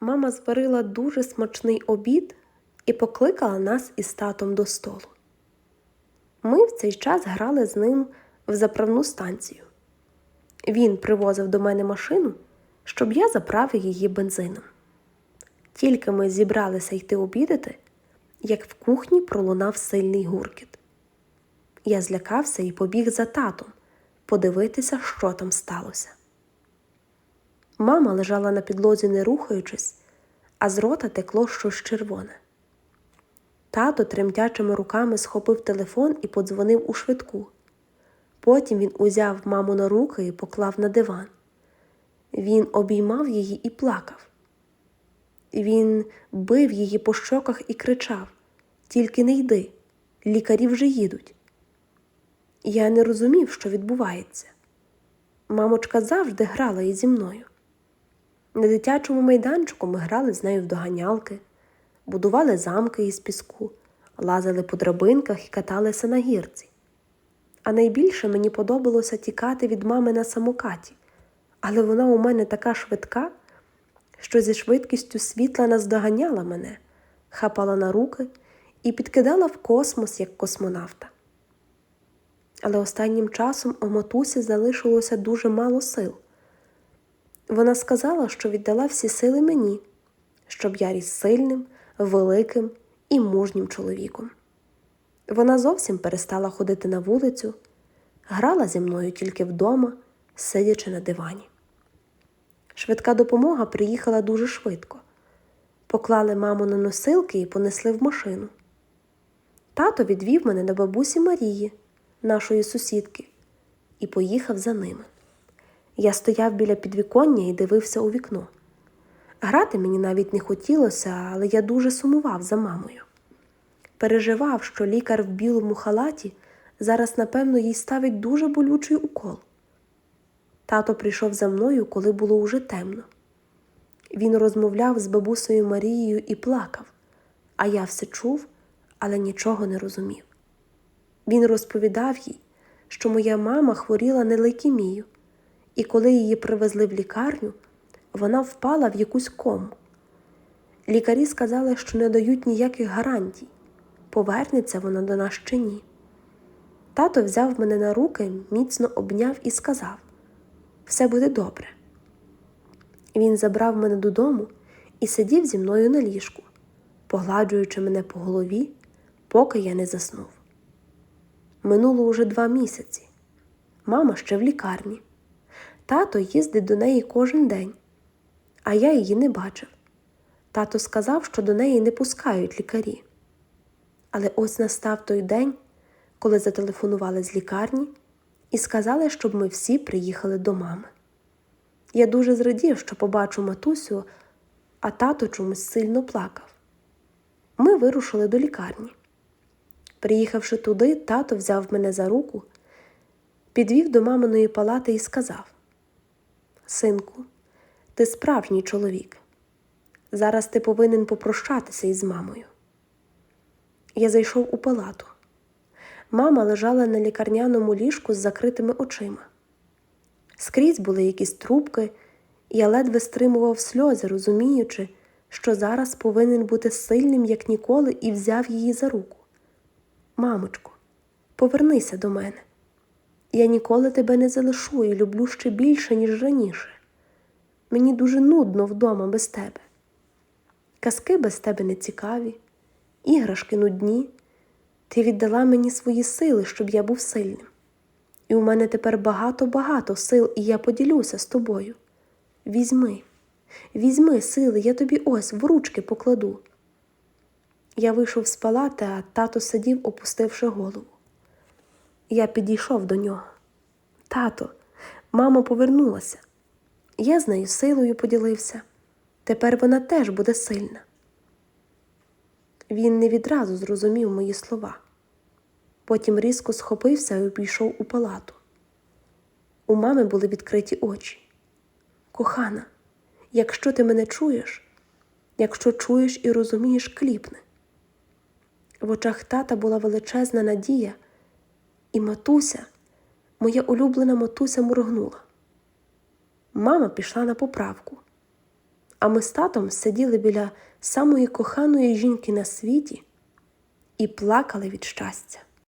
мама зварила дуже смачний обід і покликала нас із татом до столу. Ми в цей час грали з ним в заправну станцію. Він привозив до мене машину, щоб я заправив її бензином. Тільки ми зібралися йти обідати, як в кухні пролунав сильний гуркіт. Я злякався і побіг за татом подивитися, що там сталося. Мама лежала на підлозі, не рухаючись, а з рота текло щось червоне. Тато тремтячими руками схопив телефон і подзвонив у швидку. Потім він узяв маму на руки і поклав на диван. Він обіймав її і плакав. Він бив її по щоках і кричав Тільки не йди, лікарі вже їдуть. Я не розумів, що відбувається. Мамочка завжди грала із зі мною. На дитячому майданчику ми грали з нею в доганялки, будували замки із піску, лазили по драбинках і каталися на гірці. А найбільше мені подобалося тікати від мами на самокаті, але вона у мене така швидка, що зі швидкістю світла наздоганяла мене, хапала на руки і підкидала в космос як космонавта. Але останнім часом у матусі залишилося дуже мало сил. Вона сказала, що віддала всі сили мені, щоб я ріс сильним, великим і мужнім чоловіком. Вона зовсім перестала ходити на вулицю, грала зі мною тільки вдома, сидячи на дивані. Швидка допомога приїхала дуже швидко. Поклали маму на носилки і понесли в машину. Тато відвів мене до бабусі Марії, нашої сусідки, і поїхав за ними. Я стояв біля підвіконня і дивився у вікно. Грати мені навіть не хотілося, але я дуже сумував за мамою. Переживав, що лікар в білому халаті зараз, напевно, їй ставить дуже болючий укол. Тато прийшов за мною, коли було уже темно. Він розмовляв з бабусею Марією і плакав, а я все чув, але нічого не розумів. Він розповідав їй, що моя мама хворіла на лейкемію, і коли її привезли в лікарню, вона впала в якусь кому. Лікарі сказали, що не дають ніяких гарантій, повернеться вона до нас чи ні. Тато взяв мене на руки, міцно обняв і сказав все буде добре. Він забрав мене додому і сидів зі мною на ліжку, погладжуючи мене по голові, поки я не заснув. Минуло уже два місяці. Мама ще в лікарні. Тато їздить до неї кожен день, а я її не бачив. Тато сказав, що до неї не пускають лікарі. Але ось настав той день, коли зателефонували з лікарні і сказали, щоб ми всі приїхали до мами. Я дуже зрадів, що побачу матусю, а тато чомусь сильно плакав. Ми вирушили до лікарні. Приїхавши туди, тато взяв мене за руку, підвів до маминої палати і сказав: Синку, ти справжній чоловік. Зараз ти повинен попрощатися із мамою. Я зайшов у палату. Мама лежала на лікарняному ліжку з закритими очима. Скрізь були якісь трубки, я ледве стримував сльози, розуміючи, що зараз повинен бути сильним, як ніколи, і взяв її за руку. Мамочко, повернися до мене. Я ніколи тебе не залишу і люблю ще більше, ніж раніше. Мені дуже нудно вдома без тебе. Казки без тебе не цікаві, іграшки нудні. Ти віддала мені свої сили, щоб я був сильним. І у мене тепер багато-багато сил, і я поділюся з тобою. Візьми, візьми сили, я тобі ось в ручки покладу. Я вийшов з палати, а тато сидів, опустивши голову. Я підійшов до нього. Тато, мама повернулася. Я з нею силою поділився. Тепер вона теж буде сильна. Він не відразу зрозумів мої слова. Потім різко схопився і пішов у палату. У мами були відкриті очі. Кохана, якщо ти мене чуєш, якщо чуєш і розумієш, кліпни. В очах тата була величезна надія, і матуся, моя улюблена матуся моргнула. Мама пішла на поправку, а ми з татом сиділи біля самої коханої жінки на світі і плакали від щастя.